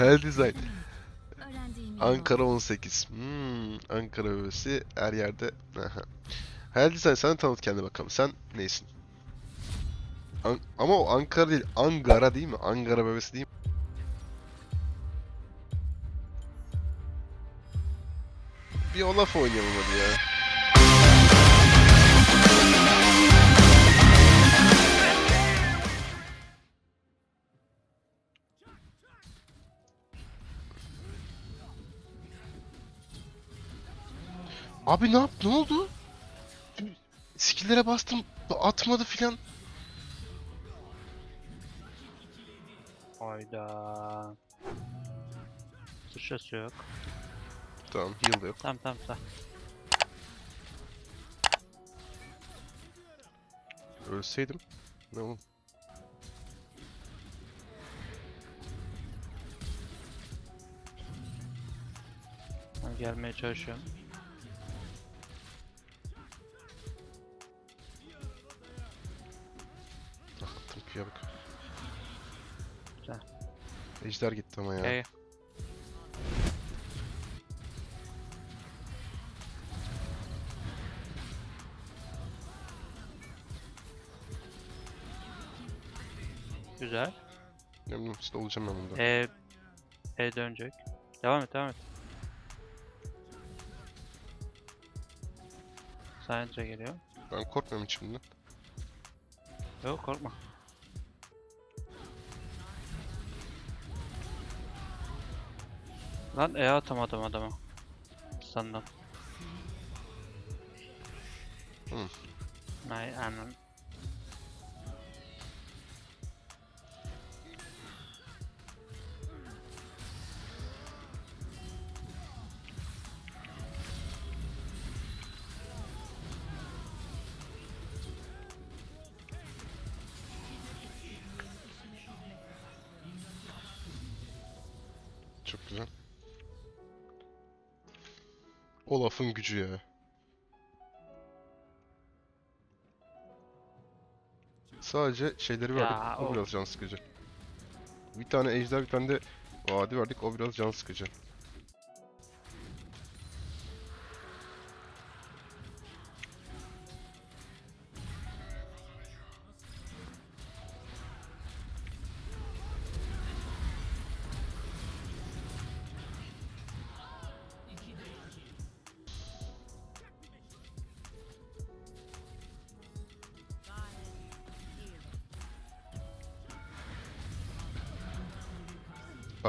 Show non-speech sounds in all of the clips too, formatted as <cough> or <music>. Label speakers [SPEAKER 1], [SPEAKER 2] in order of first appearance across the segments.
[SPEAKER 1] Hell Design. <laughs> Ankara 18. Hmm, Ankara bebesi her yerde. Aha. Hell Design sen tanıt kendini bakalım. Sen neysin? An- ama o Ankara değil, Angara değil mi? Ankara bebesi değil mi? Bir Olaf oynayalım hadi ya. Abi ne yaptı? Ne oldu? Skill'lere bastım. Atmadı filan.
[SPEAKER 2] Hayda. Sıçrası yok.
[SPEAKER 1] Tamam, heal da yok.
[SPEAKER 2] Tamam tamam tamam.
[SPEAKER 1] Ölseydim. Ne oğlum?
[SPEAKER 2] Ben gelmeye çalışıyorum.
[SPEAKER 1] Ejder gitti ama ya.
[SPEAKER 2] Gel. Güzel.
[SPEAKER 1] Memnun işte olacağım ben bunda.
[SPEAKER 2] E, e dönecek. Devam et devam et. Science'e geliyor.
[SPEAKER 1] Ben korkmuyorum içimden.
[SPEAKER 2] Yok korkma. Lan E atamadım adama. Sandım.
[SPEAKER 1] Hı.
[SPEAKER 2] Ay anam.
[SPEAKER 1] Çok güzel. Olaf'ın gücü ya. Sadece şeyleri verdik.
[SPEAKER 2] Ya,
[SPEAKER 1] o
[SPEAKER 2] o-
[SPEAKER 1] biraz can sıkıcı. Bir tane ejder, bir tane de vadi verdik. O biraz can sıkıcı.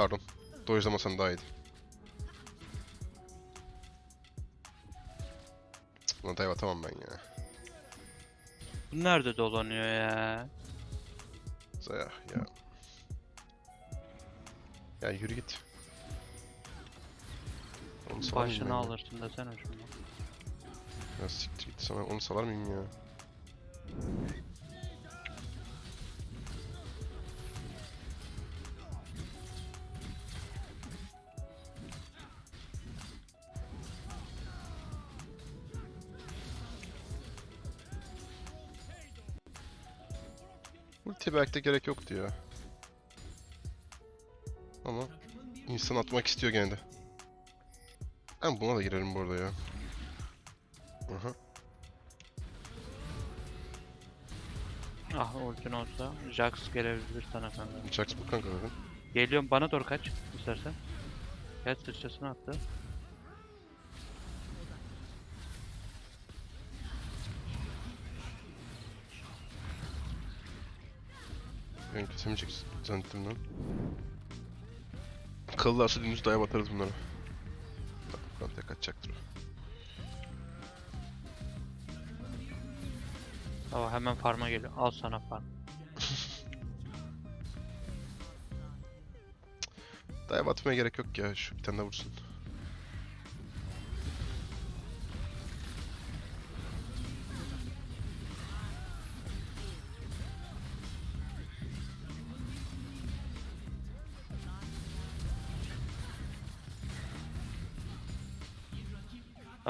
[SPEAKER 1] Pardon. Dojlamasan daha iyiydi. Buna dive atamam ben ya.
[SPEAKER 2] Bu nerede dolanıyor ya?
[SPEAKER 1] Zaya ya. Ya yürü git. Onu salar mıyım
[SPEAKER 2] Başını
[SPEAKER 1] ya?
[SPEAKER 2] alırsın desene şunu.
[SPEAKER 1] Ya siktir git sana onu salar mıyım ya? Ulti belki de gerek yoktu ya. Ama insan atmak istiyor gene de. Ben buna da girerim bu arada ya. Aha.
[SPEAKER 2] Ah ultin olsa Jax gelebilir sana kanka.
[SPEAKER 1] Jax bu kanka zaten.
[SPEAKER 2] Geliyorum bana doğru kaç istersen. Gel sıçrasını attı.
[SPEAKER 1] Ben kesemeyecek zannettim lan. Kıllarsa dümdüz daya batarız bunlara. Lan tek atacaktır o.
[SPEAKER 2] Tamam hemen farma geliyor. Al sana farm. <laughs>
[SPEAKER 1] Daya batmaya gerek yok ya. Şu bir tane daha vursun.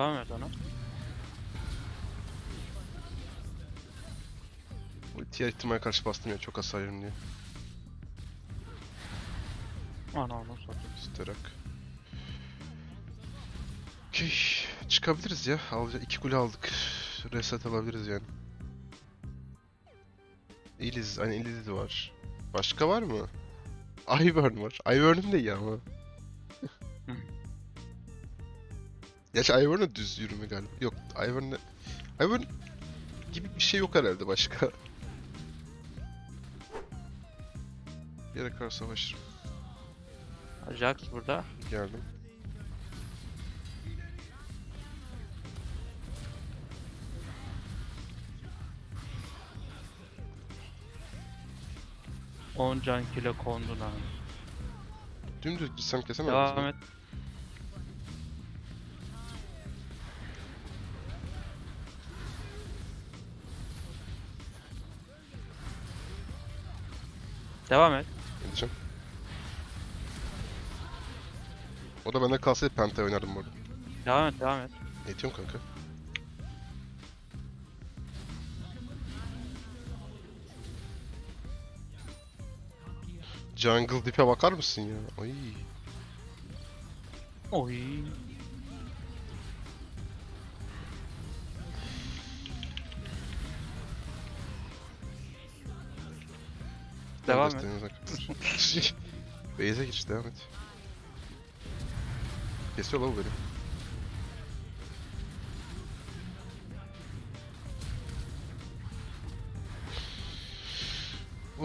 [SPEAKER 2] Devam et ona.
[SPEAKER 1] Bu diğer ihtimal karşı bastım ya çok hasar yerim diye.
[SPEAKER 2] Ana onu satayım.
[SPEAKER 1] Starak. Okey. Çıkabiliriz ya. Alacak iki kule aldık. Reset alabiliriz yani. Eliz, hani Eliz var. Başka var mı? Ivern var. Ivern'ın da iyi ama. Gerçi Ivern'ın düz yürüme galiba. Yok, Ivern'ın... Ivern gibi bir şey yok herhalde başka. Yere kar savaşırım.
[SPEAKER 2] Jax burada.
[SPEAKER 1] Geldim.
[SPEAKER 2] On can kilo kondu lan.
[SPEAKER 1] Dümdüz gitsem kesemez
[SPEAKER 2] Devam et. Devam et.
[SPEAKER 1] Gideceğim. O da bende kalsaydı Penta oynardım bu arada.
[SPEAKER 2] Devam et, devam et.
[SPEAKER 1] Ne diyorsun kanka? Jungle Dip'e bakar mısın ya? Ay.
[SPEAKER 2] Oy. Devam et. <laughs>
[SPEAKER 1] Base'e geç devam et. Kesiyor lan bu beni.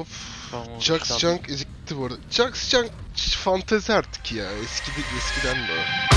[SPEAKER 1] Of.
[SPEAKER 2] Tamam, işte
[SPEAKER 1] Junk ezikti bu arada. Jax Junk fantezi artık ya. Eskidi, eskiden de o.